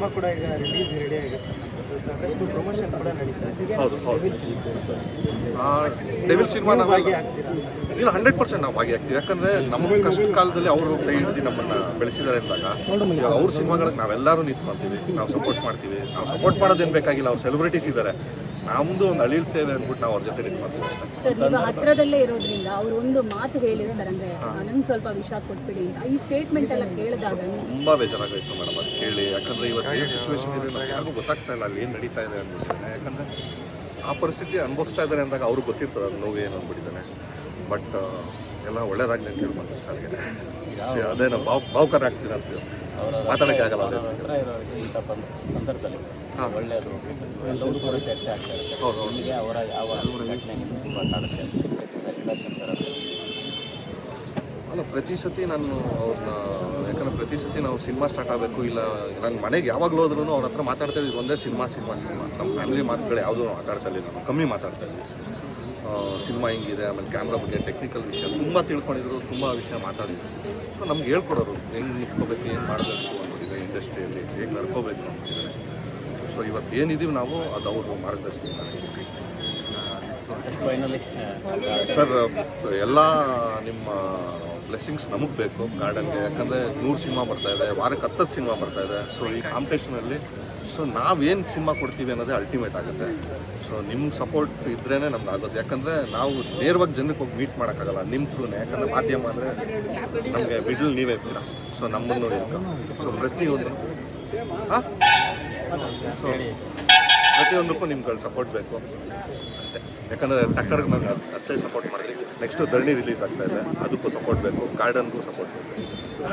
Cinema ಕೂಡ ಈಗ release ready ಆಗಿದೆ ಸಾಕಷ್ಟು ಪ್ರಮೋಷನ್ ಕೂಡ ನಡೀತಾ ಇದೆ. ಡೆವಿಲ್ ಸಿನಿಮಾ ನಾವು ಇಲ್ಲ ಹಂಡ್ರೆಡ್ ಪರ್ಸೆಂಟ್ ನಾವು ಭಾಗಿಯಾಗ್ತೀವಿ. ಯಾಕಂದ್ರೆ ನಮ್ಮ ಕಷ್ಟ ಕಾಲದಲ್ಲಿ ಅವರು ಕೈ ಹಿಡಿದು ನಮ್ಮನ್ನ ಬೆಳೆಸಿದ್ದಾರೆ ಅಂದಾಗ ಇವಾಗ ಅವ್ರ ಸಿನಿಮಾಗಳಿಗೆ ನಾವೆಲ್ಲರೂ ನಿಂತ್ಕೊಂತೀವಿ. ನಾವು ಸಪೋರ್ಟ್ ಮಾಡ್ತೀವಿ. ನಾವು ಸಪೋರ್ಟ್ ಮಾಡೋದೇನು ಬೇಕಾಗಿಲ್ಲ. ಅವ್ರು ಸೆಲೆಬ್ರಿಟೀಸ್ ಇದ್ದಾರೆ ನಮ್ಮದು ಒಂದು ಅಳಿಲ್ ಸೇವೆ ಅಂದ್ಬಿಟ್ಟು ನಾವು ಅವ್ರ ಜೊತೆ ಇದು ಮಾಡ್ತೀವಿ ಸರ್ ನೀವು ಹತ್ರದಲ್ಲೇ ಇರೋದ್ರಿಂದ ಅವರು ಒಂದು ಮಾತು ಹೇಳಿರ್ತಾರೆ ಅಂದ್ರೆ ನಂಗೆ ಸ್ವಲ್ಪ ವಿಷ ಕೊಟ್ಬಿಡಿ ಅಂತ. ಈ ಸ್ಟೇಟ್ಮೆಂಟ್ ಎಲ್ಲ ಕೇಳಿದಾಗ ತುಂಬ ಬೇಜಾರಾಗೋಯ್ತು ಮೇಡಮ್ ಅದು ಕೇಳಿ. ಯಾಕಂದ್ರೆ ಇವತ್ತು ಏನು ಸಿಚುವೇಶನ್ ಇದೆ ನಮ್ಗೆ ಯಾರಿಗೂ ಗೊತ್ತಾಗ್ತಾ ಇಲ್ಲ ಅಲ್ಲಿ ಏನು ನಡೀತಾ ಇದೆ ಅಂದ್ಬಿಟ್ಟಿದ್ದಾನೆ. ಯಾಕಂದ್ರೆ ಆ ಪರಿಸ್ಥಿತಿ ಅನುಭವಿಸ್ತಾ ಇದ್ದಾರೆ ಅಂದಾಗ ಅವ್ರಿಗೆ ಗೊತ್ತಿರ್ತದೆ ಅದು ನೋವು ಏನು ಅಂದ್ಬಿಟ್ಟಿದ್ದಾನೆ. ಬಟ್ ಎಲ್ಲ ಒಳ್ಳೇದಾಗಲಿ ಅಂತ ಕೇಳ್ಕೊಂತೀನಿ ಸರ್ ಅದೇ ನಾವು ಭಾವ್ ಭಾವುಕರ ಅಂತ ಮಾತಾಡೋಕ್ಕೆ ಆಗಲ್ಲ ಅದೇ ಸಂದರ್ಭದಲ್ಲಿ ಒಳ್ಳೆಯದು ಎಲ್ಲರೂ ಕೂಡ ಚರ್ಚೆ ಆಗ್ತಾ ಇರುತ್ತೆ. ಹೌದು ಅವರ ಯಾವ ತುಂಬ ಕಾಣಿಸ್ತಾ ಅಲ್ಲ ಪ್ರತಿ ಸತಿ ನಾನು ಅವ್ರನ್ನ ಯಾಕಂದ್ರೆ ಪ್ರತಿ ಸತಿ ನಾವು ಸಿನಿಮಾ ಸ್ಟಾರ್ಟ್ ಆಗಬೇಕು ಇಲ್ಲ ನನ್ನ ಮನೆಗೆ ಯಾವಾಗಲೂ ಹೋದ್ರೂ ಅವ್ರ ಹತ್ರ ಮಾತಾಡ್ತಾ ಇದ್ದೀವಿ ಒಂದೇ ಸಿನಿಮಾ ಸಿನಿಮಾ ಸಿನಿಮಾ. ನಮ್ಮ ಫ್ಯಾಮಿಲಿ ಮಾತುಗಳು ಯಾವುದೂ ಮಾತಾಡ್ತಾ ಇಲ್ಲ ನಾವು ಕಮ್ಮಿ ಮಾತಾಡ್ತಾ ಸಿನಿಮಾ ಹಿಂಗಿದೆ ಆಮೇಲೆ ಕ್ಯಾಮ್ರಾ ಬಗ್ಗೆ ಟೆಕ್ನಿಕಲ್ ವಿಷಯ ತುಂಬ ತಿಳ್ಕೊಂಡಿದ್ರು ತುಂಬ ವಿಷಯ ಮಾತಾಡಿದ್ರು. ಸೊ ನಮ್ಗೆ ಹೇಳ್ಕೊಡೋರು ಹೆಂಗೆ ನಿಂತ್ಕೋಬೇಕು ಏನು ಮಾಡಬೇಕು ಅನ್ನೋದಿದೆ ಇಂಡಸ್ಟ್ರಿಯಲ್ಲಿ ಹೇಗೆ ನಡ್ಕೋಬೇಕು ಅನ್ನೋದಿದೆ. ಸೊ ಇವತ್ತು ಏನಿದ್ದೀವಿ ನಾವು ಅದು ಅವರು ಮಾರ್ಗದರ್ಶನ. ಫೈನಲಿ ಸರ್ ಎಲ್ಲ ನಿಮ್ಮ ಬ್ಲೆಸ್ಸಿಂಗ್ಸ್ ನಮಗೆ ಬೇಕು ಗಾರ್ಡನ್ಗೆ ಯಾಕಂದರೆ ನೂರು ಸಿನಿಮಾ ಬರ್ತಾ ಇದೆ ವಾರಕ್ಕೆ ಹತ್ತತ್ತು ಸಿನಿಮಾ ಬರ್ತಾಯಿದೆ ಇದೆ. ಸೊ ಈ ಕಾಂಪಿಟೇಷನಲ್ಲಿ ಸೊ ನಾವೇನು ಸಿನಿಮಾ ಕೊಡ್ತೀವಿ ಅನ್ನೋದೇ ಅಲ್ಟಿಮೇಟ್ ಆಗುತ್ತೆ. ಸೊ ನಿಮ್ಮ ಸಪೋರ್ಟ್ ಇದ್ರೇ ನಮ್ಗೆ ಆಗೋದು. ಯಾಕಂದರೆ ನಾವು ನೇರವಾಗಿ ಜನಕ್ಕೆ ಹೋಗಿ ಮೀಟ್ ಮಾಡೋಕ್ಕಾಗಲ್ಲ. ನಿಮ್ಮ ಥ್ರೂನೇ. ಯಾಕಂದರೆ ಮಾಧ್ಯಮ ಅಂದರೆ ನಮಗೆ ಮಿಡ್ಲ್ ನೀವೇ ಇರ್ತೀರ. ಸೊ ನಮ್ಮನ್ನು ಸೊ ಪ್ರತಿಯೊಂದು ಹಾಂ? ಸೊ ಪ್ರತಿಯೊಂದಕ್ಕೂ ನಿಮ್ಗಳು ಸಪೋರ್ಟ್ ಬೇಕು. ಅಷ್ಟೇ. ಯಾಕಂದರೆ ಟಕ್ಕರ್ಗೆ ನಾನು ಅಷ್ಟೇ ಸಪೋರ್ಟ್ ಮಾಡಿದ್ವಿ ನೆಕ್ಸ್ಟು ಧರಣಿ ರಿಲೀಸ್ ಆಗ್ತಾ ಇದೆ. ಅದಕ್ಕೂ ಸಪೋರ್ಟ್ ಬೇಕು. ಗಾರ್ಡನ್ಗೂ ಸಪೋರ್ಟ್ ಬೇಕು.